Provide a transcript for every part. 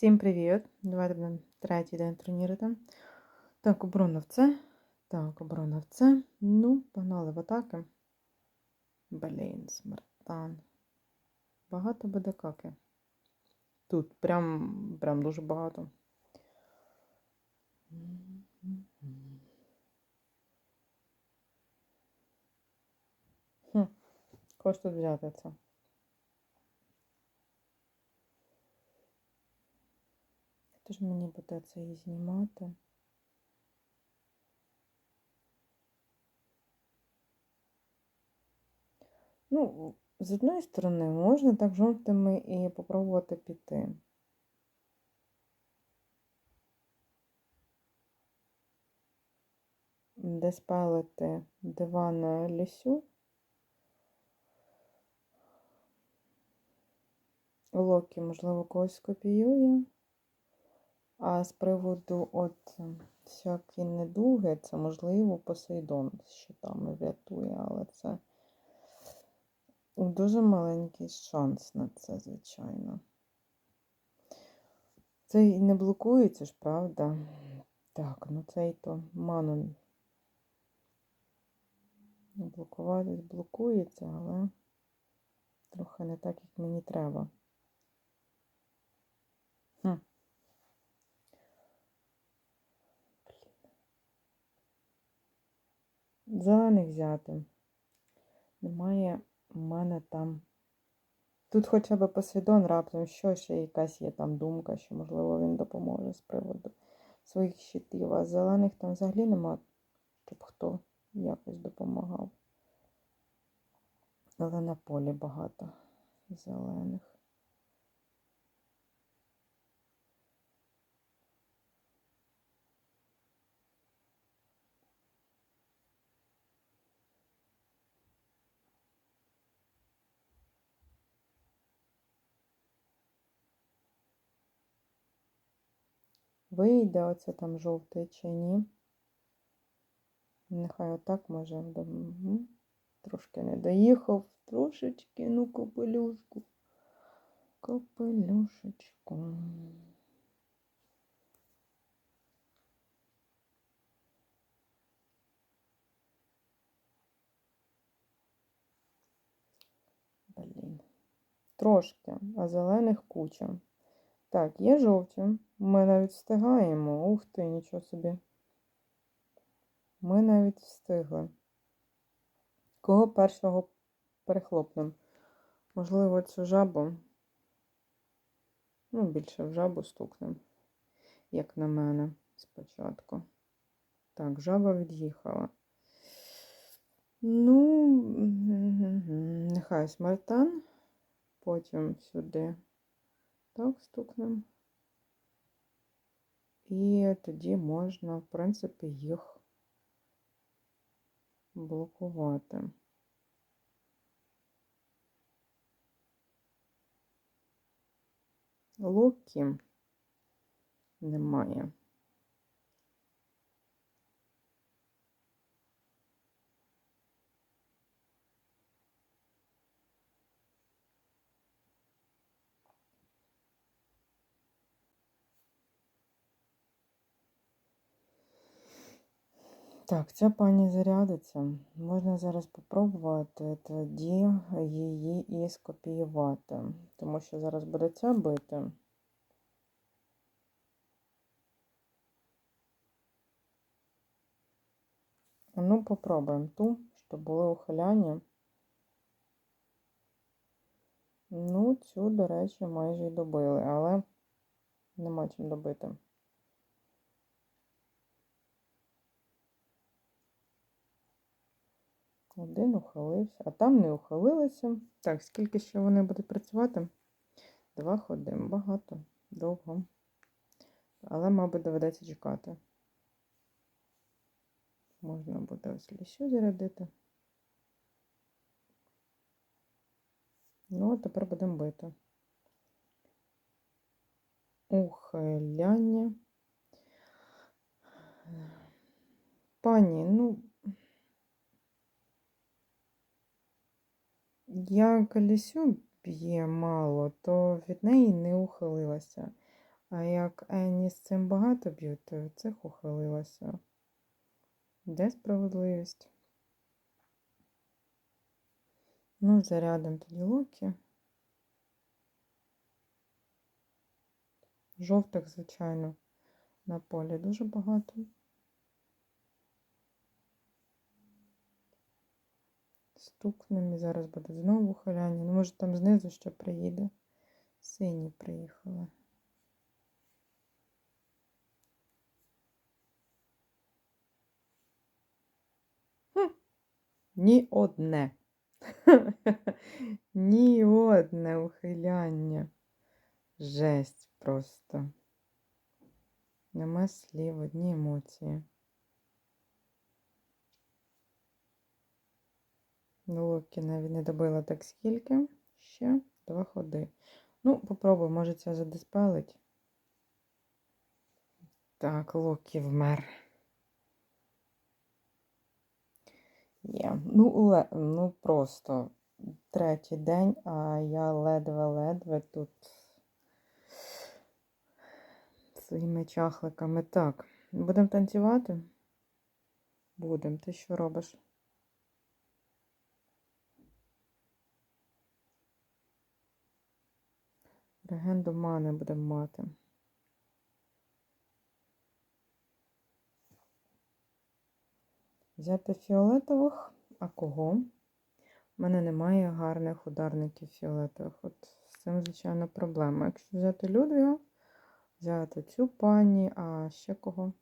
Всім привіт! Давайте будемо третій день тренувати. Так, оборона в це. Так, оборона в це. Ну, погнали в атаки. Блін, смертан. Багато буде каки. Тут прям, прям дуже багато. Хм, кого тут взяти це? Тож мені буде це і знімати. Ну, з одної сторони, можна так жовтими і попробувати піти. Де спалити диван лісю. Локі, можливо, когось скопіює. А з приводу от всякі недуги, це можливо Посейдон з щитами врятує, але це дуже маленький шанс на це, звичайно. Це і не блокується ж, правда? Так, ну цей то ману блокуватись блокується, але трохи не так, як мені треба. Хм. Зелених взяти. Немає у мене там. Тут хоча б Посейдон раптом що ще якась є там думка, що, можливо, він допоможе з приводу своїх щитів. А зелених там взагалі нема, щоб хто якось допомагав. Але на полі багато зелених. Вийде оце там жовтий чи ні. Нехай отак може. Трошки не доїхав. Трошечки, ну, копелюшку. Копелюшечку. Блін. Трошки, а зелених куча. Так, є жовті. Ми навіть встигаємо. Ух ти, нічого собі. Ми навіть встигли. Кого першого перехлопнемо? Можливо, цю жабу. Ну, більше в жабу стукнемо, як на мене, спочатку. Так, жаба від'їхала. Ну, нехай смертан. Потім сюди так стукнемо. І тоді можна, в принципі, їх блокувати. Локі немає. Так, ця пані зарядиться. Можна зараз спробувати тоді її і скопіювати, тому що зараз буде ця бити. Ну, попробуємо ту, щоб були ухиляння. Ну, цю, до речі, майже й добили, але нема чим добити. Один ухилився, а там не ухилилися. Так, скільки ще вони будуть працювати? Два ходи. Багато, довго. Але, мабуть, доведеться чекати. Можна буде ось лісю зарядити. Ну, а тепер будемо бити. Ухиляння. Пані, ну. Як лісю б'є мало, то від неї не ухилилася. А як Енні з цим багато б'ють, то від цих ухилилася. Де справедливість? Ну, зарядимо тоді луки. Жовтих, звичайно, на полі дуже багато. Стукнем і зараз буде знову хиляння. Ну, може, там знизу ще приїде. Сині приїхали. Хм. Ні одне. Ні одне ухиляння. Жесть просто. Нема слів, одні емоції. Луки навіть не добила так скільки. Ще два ходи. Ну, попробуй, може це задиспелить. Так, Локі вмер. Є. Ну, ну просто третій день, а я ледве-ледве тут своїми чахликами. Так, будемо танцювати? Будемо. Ти що робиш? Легенду мани будемо мати. Взяти фіолетових, а кого? У мене немає гарних ударників фіолетових. От з цим, звичайно, проблема. Якщо взяти Людвіга, взяти цю пані, а ще кого?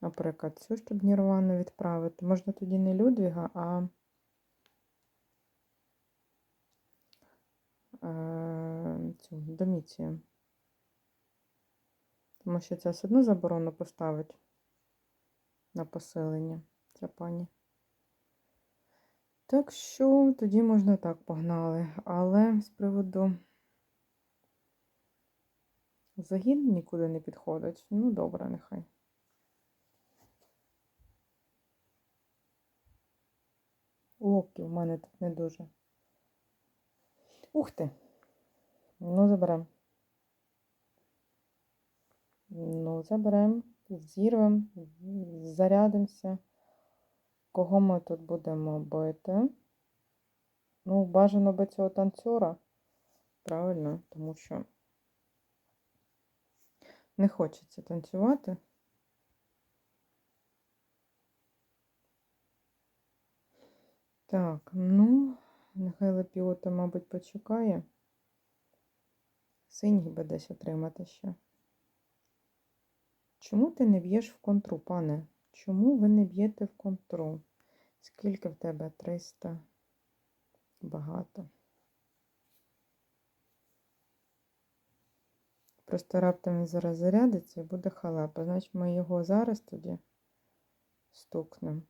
Наприклад, цю, щоб Нірвану відправити. Можна тоді не Людвіга, а е, цю Доміцію. Тому що це все одно заборону поставить на посилення ця пані. Так що тоді можна так погнали. Але з приводу загін нікуди не підходить. Ну, добре, нехай. Локи в мене тут не дуже. Ух ти! Ну, заберемо. Ну, заберемо, зірвемо, зарядимося. Кого ми тут будемо бити? Ну, бажано би цього танцюра. Правильно, тому що не хочеться танцювати. Так, ну, нехай лепіота, мабуть, почекає. Синій би десь отримати ще. Чому ти не б'єш в контру, пане? Чому ви не б'єте в контру? Скільки в тебе? 300? Багато. Просто раптом він зараз зарядиться і буде халепа. Значить, ми його зараз тоді стукнемо.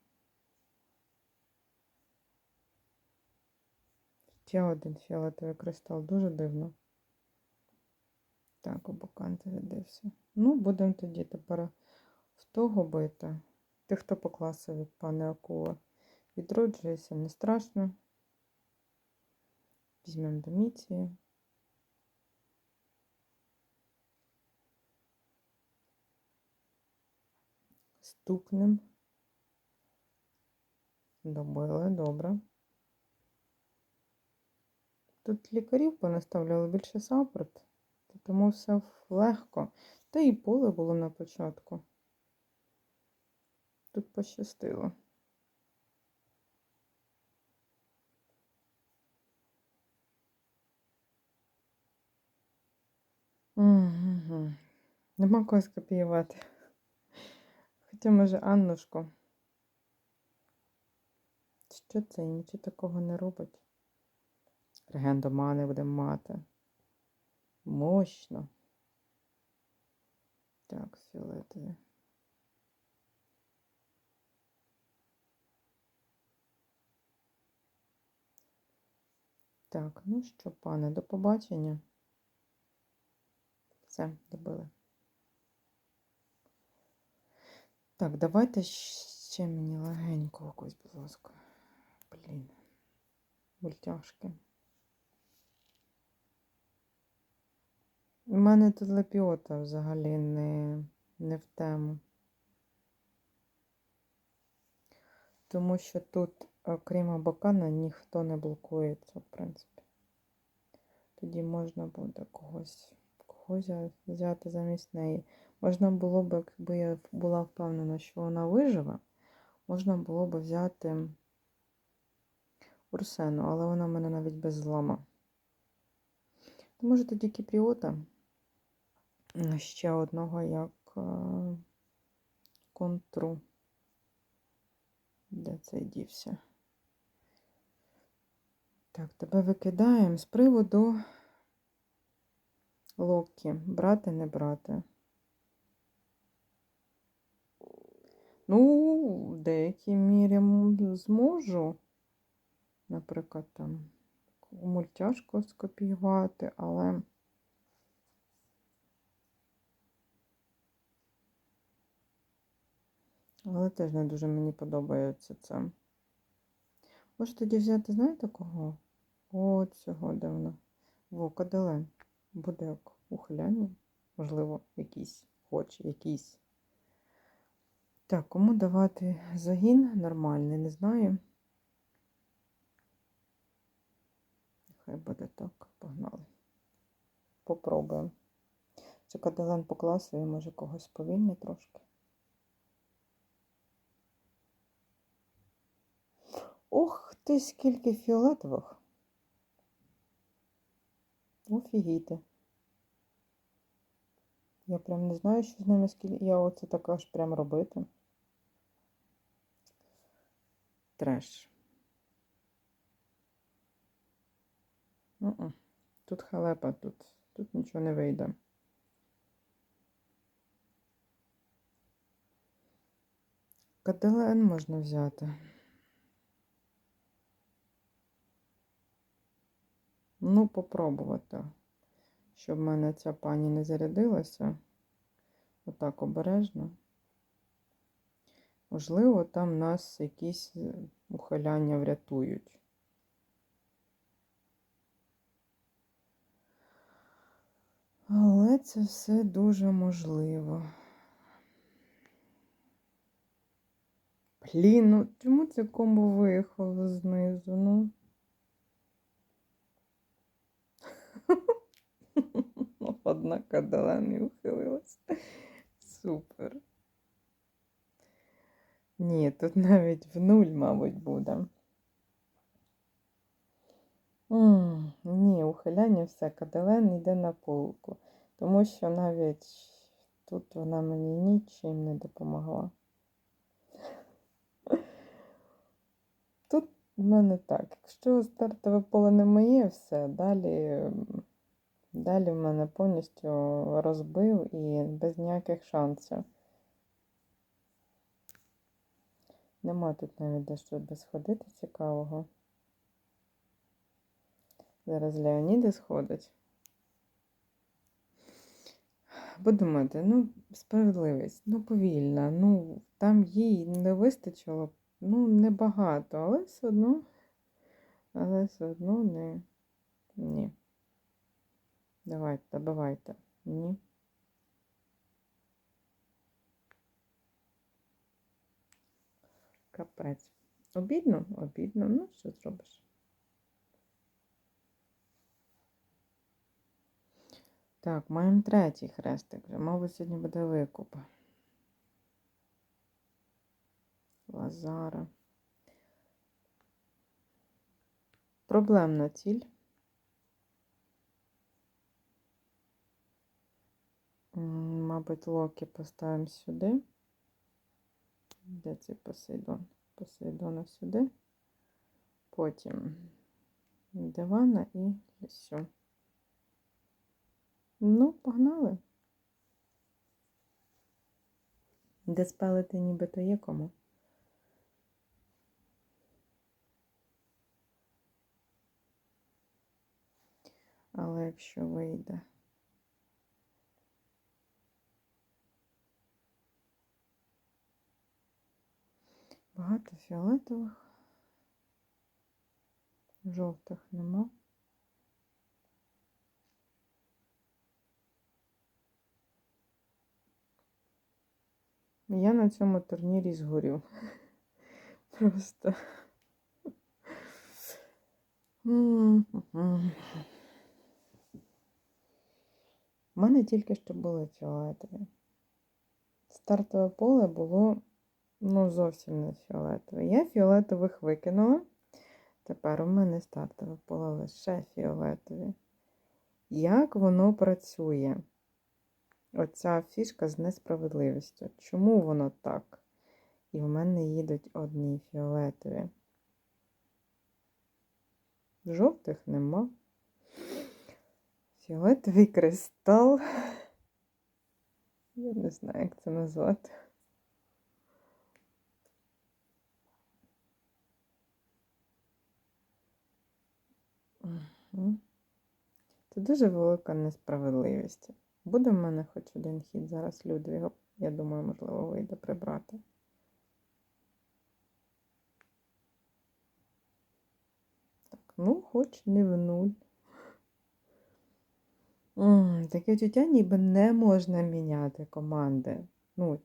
Ще один фіолетовий кристал. Дуже дивно. Так, обокант зарядився. Ну, будемо тоді тепер в того бити. Ти хто по класові, пане Акула? Відроджується, не страшно. Візьмемо до міції. Стукнем. Добили, добре. Тут лікарів понаставляли більше сапрот, тому все легко. Та і поле було на початку. Тут пощастило. Угу. Нема кого скопіювати. Хоча, може, Аннушко. Що це? Нічого такого не робить. Регендомани будемо мати. Мощно. Так, фіолетові. Так, ну що, пане, до побачення. Все, добили. Так, давайте ще мені легенько якось, будь ласка. Блін. Мультяшки. У мене тут лепіота взагалі не, не в тему. Тому що тут, окрім абакана, ніхто не блокується, в принципі. Тоді можна буде когось, когось взяти замість неї. Можна було б, якби я була впевнена, що вона виживе, можна було б взяти Урсену, але вона в мене навіть без злама. Може тоді кіпріота ще одного як е, контру. Де цей дівся? Так, тебе викидаємо з приводу Локі. Брати, не брати. Ну, в деякій мірі зможу. Наприклад, там мультяшку скопіювати, але. Але теж не дуже мені подобається це. Може тоді взяти, знаєте кого? От цього де вона. Во, Каделен. Буде як ухиляння. Можливо, якийсь, хоч якийсь. Так, кому давати загін нормальний, не знаю. Хай буде так, погнали. Попробуємо. Це Каделен по і може когось повільні трошки. Ти, скільки фіолетових. Офігійте. Я прям не знаю, що з ними скільки. Я оце так аж прям робити. Треш. Ну-ну. Тут халепа, тут, тут нічого не вийде. Каделен можна взяти. Ну, попробувати, щоб в мене ця пані не зарядилася. Отак обережно. Можливо, там нас якісь е, ухиляння врятують. Але це все дуже можливо. Блін, ну чому це комбо виїхало знизу? Ну. Одна кадала не ухилилась. Супер. Ні, тут навіть в нуль, мабуть, буде. М, Ні, ухиляння все, каделен йде на полку. Тому що навіть тут вона мені нічим не допомогла. Тут в мене так. Якщо стартове поле не моє, все, далі, м, далі в мене повністю розбив і без ніяких шансів. Нема тут навіть де щось сходити цікавого. Зараз Леоніди сходить. Подумайте, ну, справедливість, ну, повільна, ну, там їй не вистачило, ну, небагато, але все одно, але все одно не, ні. Давайте, добивайте. Ні. Капець. Обідно? Обідно. Ну, що зробиш? Так, маємо третій хрестик вже. Мабуть, сьогодні буде викуп. Лазара. Проблемна ціль. М, Мабуть, Локі поставимо сюди. Де цей Посейдон? Посейдона сюди. Потім дивана і все. Ну, погнали. Де спалити нібито є кому. Але якщо вийде. Багато фіолетових, жовтих нема. Я на цьому турнірі згорю. Просто. У мене тільки що були фіолетові. Стартове поле було ну, зовсім не фіолетове. Я фіолетових викинула. Тепер у мене стартове поле лише фіолетові. Як воно працює? Оця фішка з несправедливістю. Чому воно так? І в мене їдуть одні фіолетові. Жовтих нема. Фіолетовий кристал. Я не знаю, як це назвати. Угу. Це дуже велика несправедливість. Буде в мене хоч один хід зараз Людвіга. Я думаю, можливо, вийде прибрати. Так, ну, хоч не в нуль. Таке відчуття ніби не можна міняти команди. Ну,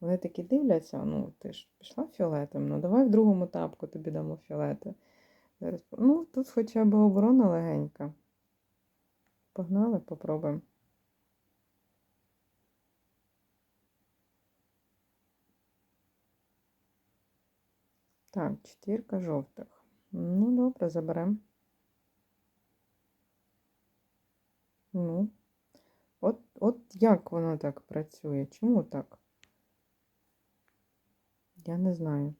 вони такі дивляться, ну, ти ж пішла фіолетом, ну давай в другому тапку тобі дамо фіолети. Ну, тут хоча б оборона легенька. Погнали, попробуємо. Так, четвірка жовтих. Ну, добре, заберемо. Ну, от, от як воно так працює? Чому так? Я не знаю.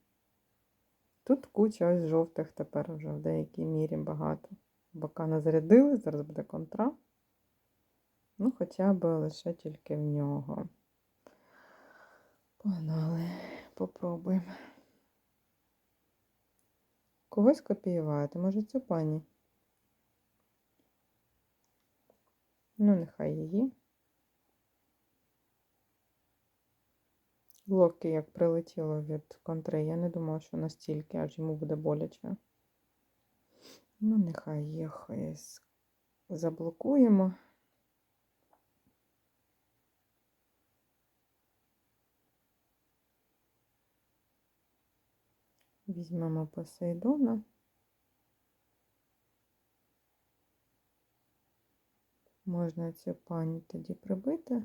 Тут куча ось жовтих тепер вже в деякій мірі багато. Бока не зарядили, зараз буде контра. Ну, хоча б лише тільки в нього. Погнали, попробуємо. Когось копіювати, може цю пані? Ну, нехай її. Локі як прилетіло від контри. Я не думала, що настільки, аж йому буде боляче. Ну, нехай їх заблокуємо. Візьмемо Посейдона. Можна цю пані тоді прибити.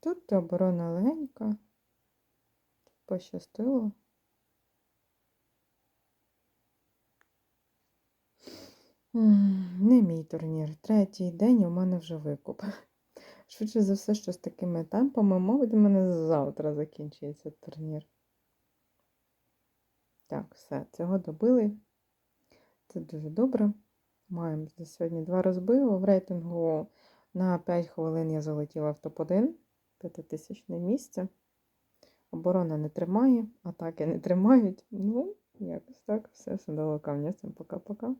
Тут оборона легенька, пощастило. Не мій турнір. Третій день у мене вже викуп. Швидше за все, що з такими темпами, мабуть, у мене завтра закінчується турнір. Так, все, цього добили. Це дуже добре. Маємо за сьогодні два розбиви. В рейтингу на 5 хвилин я залетіла в топ-1, 5000 місце. Оборона не тримає, атаки не тримають. Ну, якось так. Все, все дало камня. Всім пока-пока.